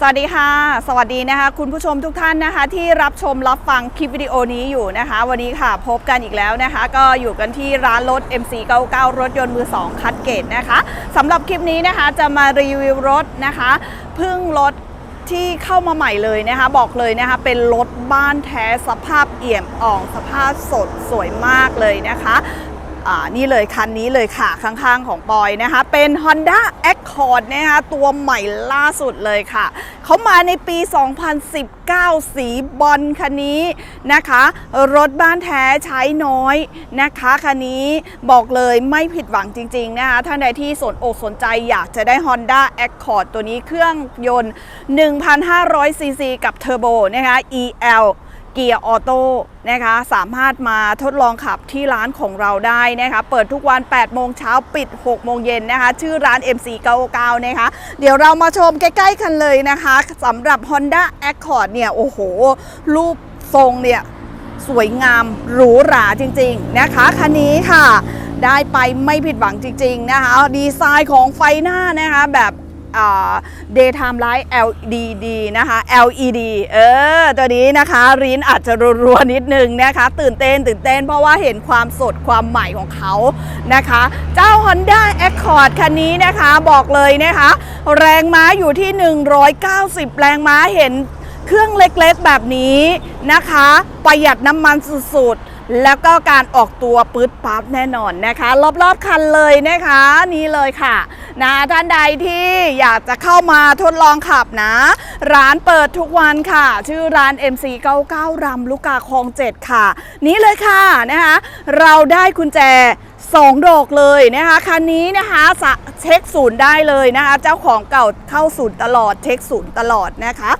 สวัสดีค่ะ สวัสดีนะคะ คุณผู้ชมทุกท่านนะคะ ที่รับชมรับฟังคลิปวิดีโอนี้อยู่นะคะ วันนี้ค่ะพบกันอีกแล้วนะคะ ก็อยู่กันที่ร้านรถ MC99 รถยนต์มือ 2 คัดเกตนะคะสำหรับคลิปนี้นะคะจะมารีวิวรถนะคะเพึ่งรถที่เข้ามาใหม่เลยนะคะ บอกเลยนะคะ เป็นรถบ้านแท้สภาพเอี่ยมอ่องสภาพสดสวยมากเลยนะคะ นี่เลยคันนี้เลยค่ะข้างๆของปอยนะคะ เป็น Honda Accord นะคะตัวใหม่ล่าสุดเลยค่ะเขามาในปี 2019 สีบอลคันนี้นะคะ รถบ้านแท้ใช้น้อยนะคะคันนี้บอกเลยไม่ผิดหวังจริง ๆ นะคะท่านใดที่สนอกสนใจอยากจะได้ Honda Accord ตัวนี้เครื่องยนต์ 1,500ซีซีกับเทอร์โบนะคะ EL เกียร์ออโต้นะคะสามารถมาทดลองขับที่ร้านของเราได้นะคะเปิดทุกวัน 8 โมงเช้าปิด 6 โมงเย็นนะคะชื่อร้าน MC99 นะคะเดี๋ยวเรามาชมใกล้ ๆ กันเลยนะคะสำหรับ Honda Accord เนี่ย โอ้โห รูปทรงเนี่ย สวยงามหรูหราจริง ๆ นะคะคันนี้ค่ะได้ไปไม่ผิดหวังจริง ๆ นะคะ ดีไซน์ของไฟหน้านะคะแบบ daytime light LED นะคะ LED เออ ตัวนี้นะคะรินอาจจะรัวๆนิดนึงนะคะ ตื่นเต้นตื่นเต้นเพราะว่าเห็นความสดความใหม่ของเขานะคะ เจ้า Honda Accord คันนี้นะคะบอกเลยนะคะ แรงม้าอยู่ที่ 190 แรงม้าเห็นเครื่องเล็กๆแบบนี้นะคะ ประหยัดน้ำมันสุดๆ แล้วก็การออกตัวปื๊ดปั๊บแน่นอนนะคะ รอบๆคันเลยนะคะนี่เลยค่ะนะท่านใดที่อยากจะเข้ามาทดลองขับนะ ร้านเปิดทุกวันค่ะ ชื่อร้าน MC99 รำลูกกาคลอง 7 ค่ะ นี่เลยค่ะนะคะเราได้กุญแจสองดอกเลยนะคะคันนี้นะคะเช็คศูนย์ได้เลยนะคะ เจ้าของเก่าเข้าศูนย์ตลอดเช็คศูนย์ตลอดนะคะ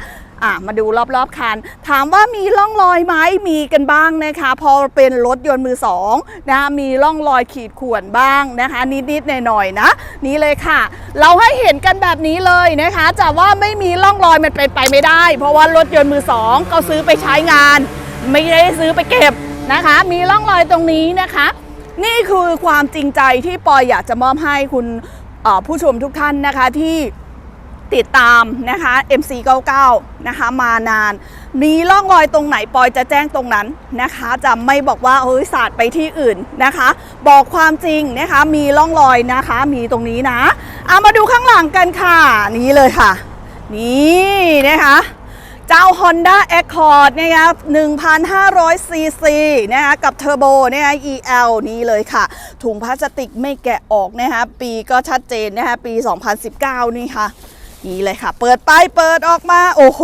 อะมาดูรอบๆคัน ถามว่ามีร่องรอยไหมมีกันบ้างนะคะ พอเป็นรถยนต์มือสองนะมีร่องรอยขีดข่วนบ้างนะคะ นิดๆหน่อยๆนะ นี่เลยค่ะ เราให้เห็นกันแบบนี้เลยนะคะจะว่าไม่มีร่องรอยมันเป็นไปไม่ได้ เพราะว่ารถยนต์มือสองก็ซื้อไปใช้งาน ไม่ได้ซื้อไปเก็บนะคะ มีร่องรอยตรงนี้นะคะ นี่คือความจริงใจที่ปอยอยากจะมอบให้คุณผู้ชมทุกท่านนะคะที่ ติดตามนะคะ MC99 นะคะมานาน มีร่องรอยตรงไหนปอยจะแจ้งตรงนั้นนะคะ จะไม่บอกว่าเฮ้ยศาสตร์ไปที่อื่นนะคะ บอกความจริงนะคะ มีร่องรอยนะคะ มีตรงนี้นะเอามาดูข้างหลังกันค่ะ นี่เลยค่ะ นี่นะคะเจ้า Honda Accord นะครับ1,500 ซีซีนะคะกับเทอร์โบนะคะ EL นี่เลยค่ะ ถุงพลาสติกไม่แกะออกนะคะปีก็ชัดเจนนะคะปี 2019 นี่ค่ะ นี่เลยค่ะ เปิดไปเปิดออกมา โอ้โห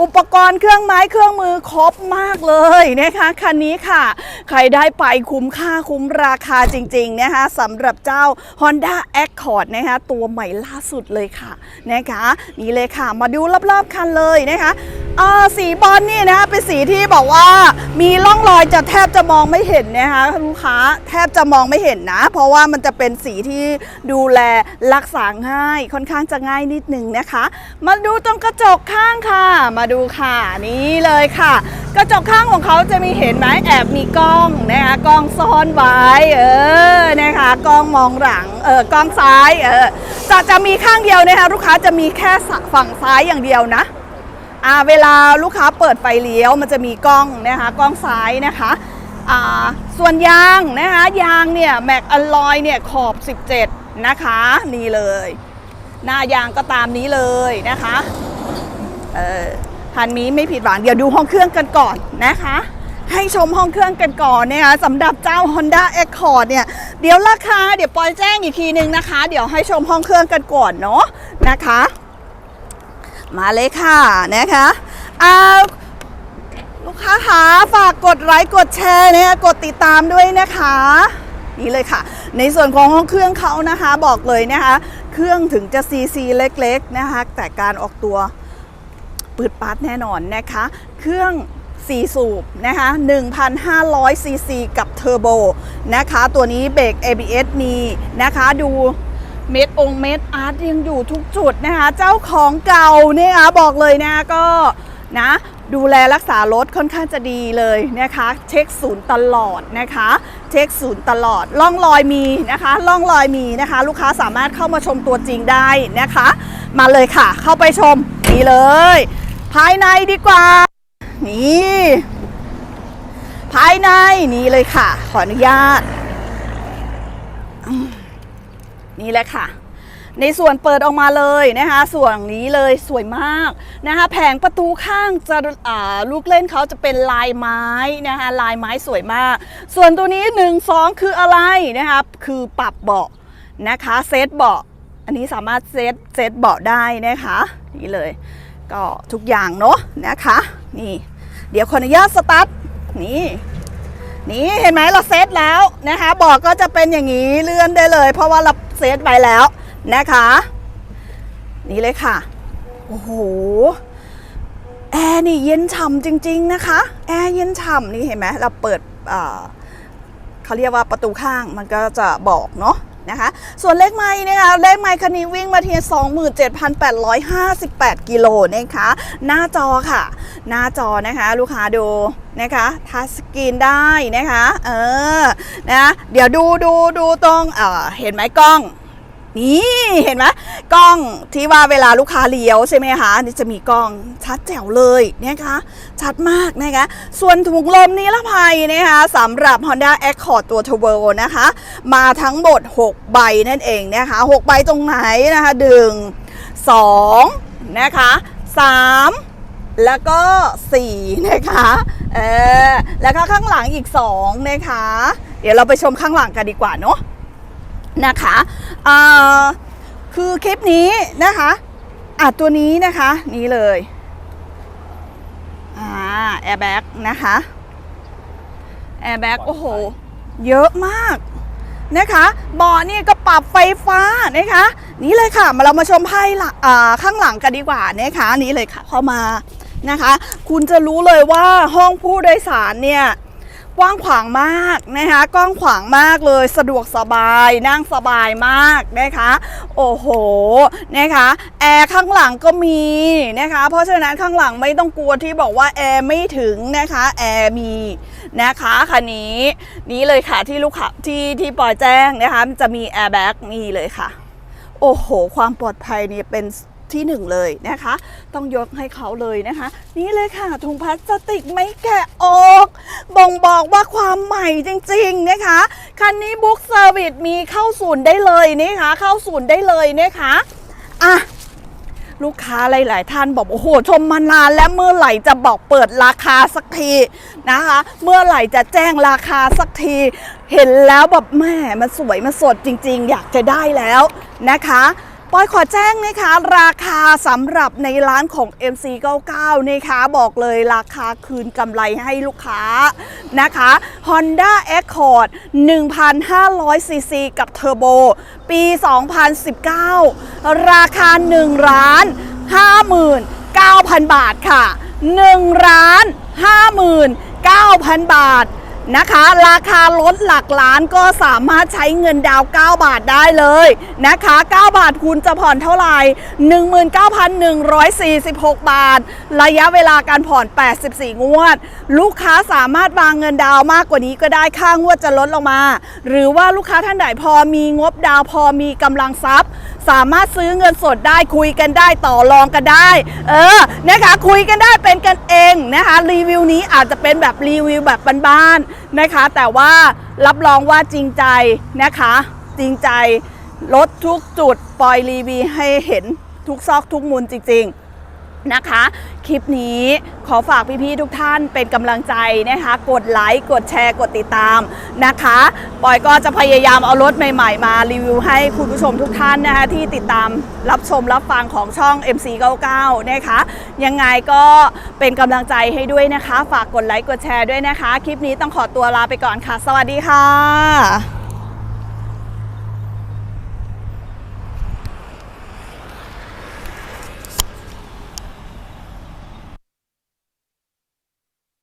อุปกรณ์เครื่องไม้เครื่องมือครบมากเลยนะคะคันนี้ค่ะ ใครได้ไปคุ้มค่าคุ้มราคาจริงๆนะคะสำหรับเจ้า Honda Accord นะคะตัวใหม่ล่าสุดเลยค่ะนะคะนี่เลยค่ะ มาดูรอบๆคันเลยนะคะ เออสีบอลนี่นะคะเป็นสีที่บอกว่ามีร่องรอยจะแทบจะมองไม่เห็นนะคะลูกค้าแทบจะมองไม่เห็นนะ เพราะว่ามันจะเป็นสีที่ดูแลรักษาง่ายค่อนข้างจะง่ายนิดหนึ่งนะคะ มาดูตรงกระจกข้างค่ะ มาดูค่ะนี่เลยค่ะ กระจกข้างของเขาจะมีเห็นไหมแอบมีกล้องนะคะกล้องซ่อนไว้เออนะคะกล้องมองหลังเออกล้องซ้ายเออจะจะมีข้างเดียวนะคะลูกค้าจะมีแค่ฝั่งซ้ายอย่างเดียวนะ อ่าเวลาลูกค้าเปิดไฟเลี้ยวมันจะมีกล้องนะคะกล้องซ้ายนะคะอ่าส่วนยางนะคะยางเนี่ยแม็กอลลอยเนี่ยขอบ 17 นะคะนี่เลย หน้ายางก็ตามนี้เลยนะคะเออคันนี้ไม่ผิดหวังเดี๋ยวดูห้องเครื่องกันก่อนนะคะให้ชมห้องเครื่องกันก่อนนะคะสำหรับเจ้า Honda Accord เนี่ยเดี๋ยวราคาเดี๋ยวปอยแจ้งอีกทีนึงนะคะ เดี๋ยวให้ชมห้องเครื่องกันก่อนเนาะนะคะ มาเลยค่ะนะคะอาลูกค้าคะฝากกดไลค์กดแชร์นะคะกดติดตามด้วยนะคะนี่เลยค่ะ ในส่วนของห้องเครื่องเขานะคะบอกเลยนะคะ เครื่องถึงจะซีซีเล็กๆนะคะ แต่การออกตัวปืดปัดแน่นอนนะคะ เครื่อง4สูบนะคะ1,500ซีซีกับเทอร์โบนะคะ ตัวนี้เบรก ABS มีนะคะดู เม็ดองเม็ดอาร์ตยังอยู่ทุกจุดนะคะ เจ้าของเก่าเนี่ยนะคะบอกเลยนะก็นะดูแลรักษารถค่อนข้างจะดีเลยนะคะ เช็คศูนย์ตลอดนะคะ เช็คศูนย์ตลอดล่องรอยมีนะคะล่องรอยมีนะคะ ลูกค้าสามารถเข้ามาชมตัวจริงได้นะคะ มาเลยค่ะ เข้าไปชมนี่เลย ภายในดีกว่า นี่ ภายในนี่เลยค่ะ ขออนุญาตอืม นี่แหละค่ะ ในส่วนเปิดออกมาเลยนะคะ ส่วนนี้เลยสวยมากนะคะ แผงประตูข้างจะอ่าลูกเล่นเขาจะเป็นลายไม้นะคะ ลายไม้สวยมาก ส่วนตัวนี้ 1 2 คืออะไรนะคะ คือปรับเบาะนะคะเซตเบาะอันนี้สามารถเซตเซตเบาะได้นะคะนี่เลย ก็ทุกอย่างเนาะนะคะ นี่ เดี๋ยวขออนุญาตสตาร์ทนี่นี่เห็นไหมเราเซตแล้วนะคะเบอกก็จะเป็นอย่างนี้เลื่อนได้เลย เพราะว่าเรา เซตไปแล้วนะคะ นี่เลยค่ะ โอ้โห แอร์นี่เย็นฉ่ำจริง ๆ นะคะ แอร์เย็นฉ่ำนี่เห็นไหมเราเปิดเขาเรียกว่าประตูข้างมันก็จะบอกเนาะ นะคะ ส่วนเลขไม้นะคะเลขไม้คันนี้วิ่งมาที่27,858 กิโลนะคะหน้าจอค่ะ หน้าจอนะคะ ลูกค้าดูนะคะทัชสกรีนได้นะคะ เออนะเดี๋ยวดูดูดูตรงเออเห็นไหมกล้อง นี่เห็นไหมกล้องที่ว่าเวลาลูกค้าเลี้ยวใช่ไหมคะนี่จะมีกล้องชัดแจ๋วเลยนะคะชัดมากนะคะส่วนถุงลมนิรภัยนะคะสำหรับ Honda Accord ตัว Turbo นะคะ มาทั้งหมด 6 ใบนั่นเองนะคะ 6 ใบตรงไหนนะคะดึง2นะคะ3 แล้วก็ 4 นะคะเออแล้วก็ข้างหลังอีก 2 นะคะ เดี๋ยวเราไปชมข้างหลังกันดีกว่าเนาะ นะคะอ่าคือคลิปนี้นะคะอะตัวนี้นะคะนี้เลยอ่าแอร์แบ็กนะคะแอร์แบ็กโอ้โห เยอะมากนะคะเบาะนี่ก็ปรับไฟฟ้านะคะ นี่เลยค่ะ มาเรามาชมไพ่หลังอ่าข้างหลังกันดีกว่านะคะ นี่เลยค่ะเข้ามานะคะ คุณจะรู้เลยว่าห้องผู้โดยสารเนี่ย กว้างขวางมากนะคะกว้างขวางมากเลยสะดวกสบายนั่งสบายมากนะคะโอ้โหนะคะแอร์ข้างหลังก็มีนะคะเพราะฉะนั้นข้างหลังไม่ต้องกลัวที่บอกว่าแอร์ไม่ถึงนะคะแอร์มีนะคะคันนี้นี้เลยค่ะที่ลูกค้าที่ที่ปอยแจ้งนะคะจะมีแอร์แบ็กนี่เลยค่ะโอ้โห ความปลอดภัยเนี่ยเป็น ที่หนึ่งเลยนะคะ ต้องยกให้เขาเลยนะคะ นี่เลยค่ะถุงพลาสติกไม่แกะออก บ่งบอกว่าความใหม่จริงๆนะคะคันนี้บุ๊กเซอร์วิสมีเข้าศูนย์ได้เลยนะคะ เข้าศูนย์ได้เลยนะคะอะลูกค้าหลาย ๆ ท่านบอกโอ้โห ชมมานานแล้วเมื่อไหร่จะบอกเปิดราคาสักทีนะคะ เมื่อไหร่จะแจ้งราคาสักที เห็นแล้วแบบแม่มันสวยมันสดจริง ๆ อยากจะได้แล้วนะคะ ปอยขอแจ้งนะคะราคาสำหรับในร้านของ MC99 นะคะบอกเลยราคาคืนกำไรให้ลูกค้านะคะ Honda Accord 1,500ซีซีกับเทอร์โบปี 2019 ราคา 1 ล้าน 59,000 บาทค่ะ 1 ล้าน 59,000 บาท นะคะ ราคารถหลักล้านก็สามารถใช้เงินดาว 9 บาทได้เลยนะคะ 9 บาทคุณจะผ่อนเท่าไหร่ 19,146 บาท ระยะเวลาการผ่อน 84 งวด ลูกค้าสามารถวางเงินดาวมากกว่านี้ก็ได้ค่างวดจะลดลงมา หรือว่าลูกค้าท่านใดพอมีงบดาวพอมีกำลังทรัพย์สามารถซื้อเงินสดได้คุยกันได้ต่อรองกันได้ เออนะคะคุยกันได้เป็นกันเองนะคะรีวิวนี้อาจจะเป็นแบบรีวิวแบบบ้านๆนะคะ แต่ว่ารับรองว่าจริงใจนะคะ จริงใจลดทุกจุดปล่อยรีวิวให้เห็นทุกซอกทุกมุมจริง ๆ นะคะ คลิปนี้ขอฝากพี่ๆทุกท่านเป็นกำลังใจนะคะ กดไลค์ กดแชร์ กดติดตามนะคะปอยก็จะพยายามเอารถใหม่ๆ มารีวิวให้คุณผู้ชมทุกท่านนะคะที่ติดตามรับชมรับฟังของช่อง MC99 นะคะ ยังไงก็เป็นกำลังใจให้ด้วยนะคะ ฝากกดไลค์ กดแชร์ด้วยนะคะ คลิปนี้ต้องขอตัวลาไปก่อนค่ะ สวัสดีค่ะ